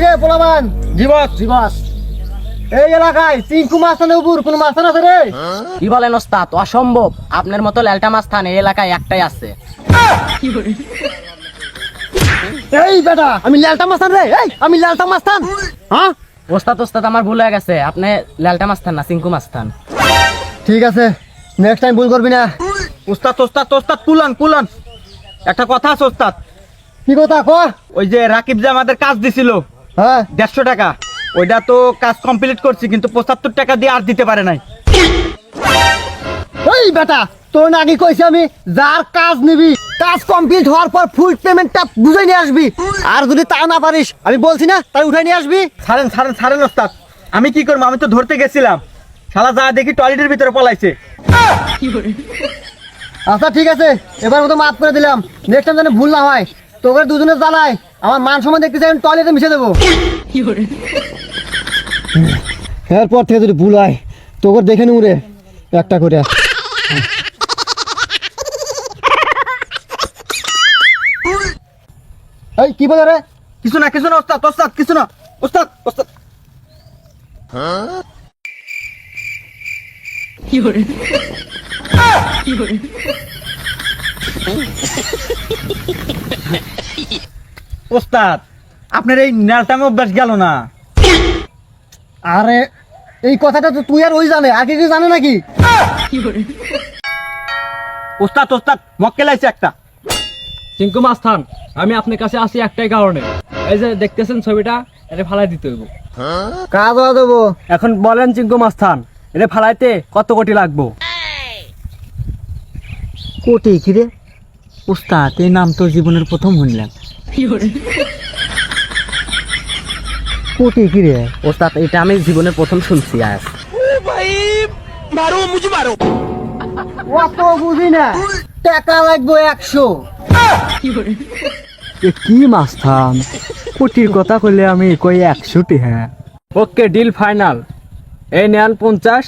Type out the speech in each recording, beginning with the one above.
কিরে পোলাবান? জীবক দিবস এই এলাকায় চিঙ্কু মাস্তানের উপর কোন মাস্তান আছে রে? কি বলেন ওস্তাদ অসম্ভব। আপনার মতো ল্যালটা মাস্তান এই এলাকায় একটাই আছে। এই বেটা আমি লালটা মাস্তান রে এই আমি লালটা মাস্তান হ্যাঁ? ওস্তাদ ওস্তাদ আমার ভুল হয়ে গেছে। আপনি ল্যালটা মাস্তান না চিঙ্কু মাস্তান ঠিক আছে নেক্সট টাইম ভুল করবি না। উস্তাদ ওস্তাদ ওস্তাদ কুলান কুলান একটা কথা আছে ওস্তাদ। কি কথা ক? ওই যে রাকিব যে আমাদের কাজ দিছিল হ্যাঁ? দেড়শো টাকা। ওইটা তো কাজ কমপ্লিট করছি কিন্তু পঁচাত্তর টাকা দিয়ে আর দিতে পারে নাই। ওই বেটা তোর না আগে কইছি আমি যার কাজ নিবি কাজ কমপ্লিট হওয়ার পর ফুল পেমেন্টটা বুঝে নিয়ে আসবি। আর যদি তা না পারিস আমি বলছি না তাই উঠাই নিয়ে আসবি। ছাড়েন ছাড়েন ছাড়েন ওস্তাদ। আমি কি করব? আমি তো ধরতে গেছিলাম। শালা যা দেখি টয়লেটের ভিতরে পলাইছে। আচ্ছা ঠিক আছে। এবার মতো মাফ করে দিলাম। নেক্সট টাইম যেন ভুল না হয়। তোকে দুজনে জ্বালাই। আমার মান সম্মান দেখতে চাই টয়লেটে মিশে দেবো। এরপর থেকে যদি ভুল হয়, তোকে দেখে নিউ রে, একটা করে। এই, কি বলে রে? কিছু না কিছু না, ওস্তাদ ওস্তাদ, কিছু না। ওস্তাদ ওস্তাদ। ওস্তাদ আপনার এই নেলটামে অভ্যাস গেল না। আরে এই কথাটা তো তুই আর ওই জানে। আগে কি জানে নাকি? ওস্তাদ ওস্তাদ মক্কেল আছে একটা। চিঙ্কু মাস্তান আমি আপনার কাছে আসি একটাই কারণে। এই যে দেখতেছেন ছবিটা এটা ফালাই দিতে হইব। কাজ দেবো। এখন বলেন চিঙ্কু মাস্তান এটা ফালাইতে কত কোটি লাগবো? কোটি কিরে উস্তাদ এই নাম তো জীবনের প্রথম শুনলাম। কোটি কিরে ওস্তাদ এটা আমি জীবনে প্রথম শুনছি আজ। অত বুঝি না টাকা লাগবে একশো। কি মাস্তান? কোটির কথা কইলে আমি কই একশোটি হ্যাঁ? ওকে ডিল ফাইনাল এই নেন পঞ্চাশ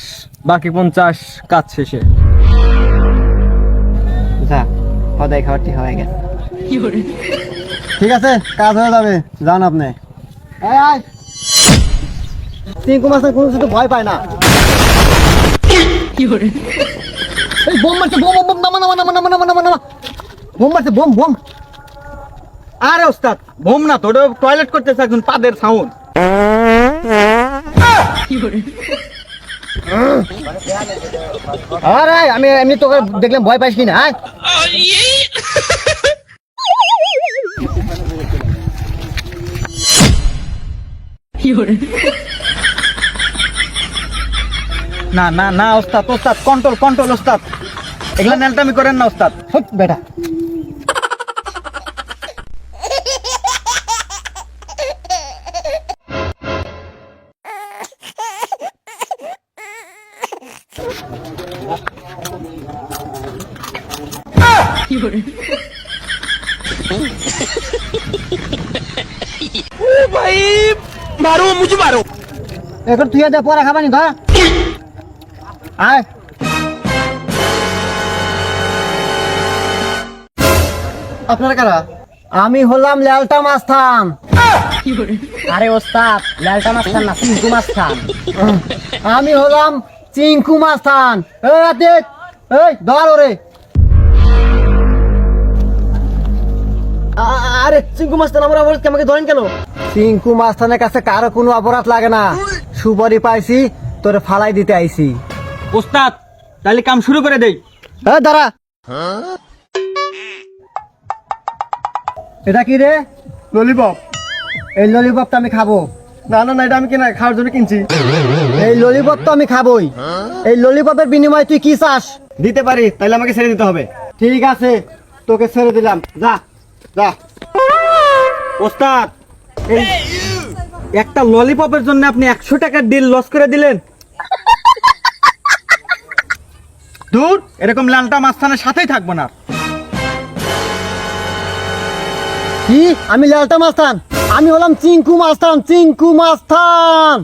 বাকি পঞ্চাশ কাজ শেষে। সদাই খাবার ঠিক হয়ে গেছে। ঠিক আছে কাজ হয়ে যাবে। যান আপনি। মাসে কোনো কিছু ভয় পায় না। এই বোম মারছে বোম বোম নামা নামা নামা নামা নামা নামা নামা। বোম মারছে বোম বোম। আরে ওস্তাদ বোম না তো টয়লেট করতেছে একজন পাদের সাউন্ড আরে আমি এমনি তোকে দেখলাম ভয় পাইস কিনা না না না ওস্তাদ ওস্তাদ কন্ট্রোল কন্ট্রোল ওস্তাদ। এগুলা নেলটামি করেন না ওস্তাদ। হুট, বেটা। এখন তুই দে পরে খাবানি ধর। আয়। আপনারা কারা? আমি হলাম ল্যালটা মাস্তান। আরে ওস্তাদ ল্যালটা মাস্তান না চিঙ্কু মাস্তান। আমি হলাম চিঙ্কু মাস্তান। এই আদিত এই ধর ওরে। আরে চিঙ্কু মাস্তান আমার অপরাধ আমাকে ধরেন কেন? চিঙ্কু মাস্তানের কাছে কারও কোনো অপরাধ লাগে না। সুপারি পাইছি তোরে ফালাই দিতে আইছি। ওস্তাদ তাহলে কাম শুরু করে দেই। এ দাঁড়া। এটা কি রে? ললিপপ। এই ললিপপটা আমি খাব। না না না এটা আমি কিনা খাওয়ার জন্য কিনছি। এই ললিপপ তো আমি খাবোই। এই ললিপপের বিনিময়ে তুই কি চাস? দিতে পারি তাহলে আমাকে ছেড়ে দিতে হবে। ঠিক আছে তোকে ছেড়ে দিলাম। যা যা। ওস্তাদ এই একটা ললিপপের জন্য আপনি একশো টাকার ডিল লস করে দিলেন। দূর এরকম লালটা মাস্তানের সাথেই থাকব না। কি? আমি লালটা মাস্তান আমি হলাম চিঙ্কু মাস্তান চিঙ্কু মাস্তান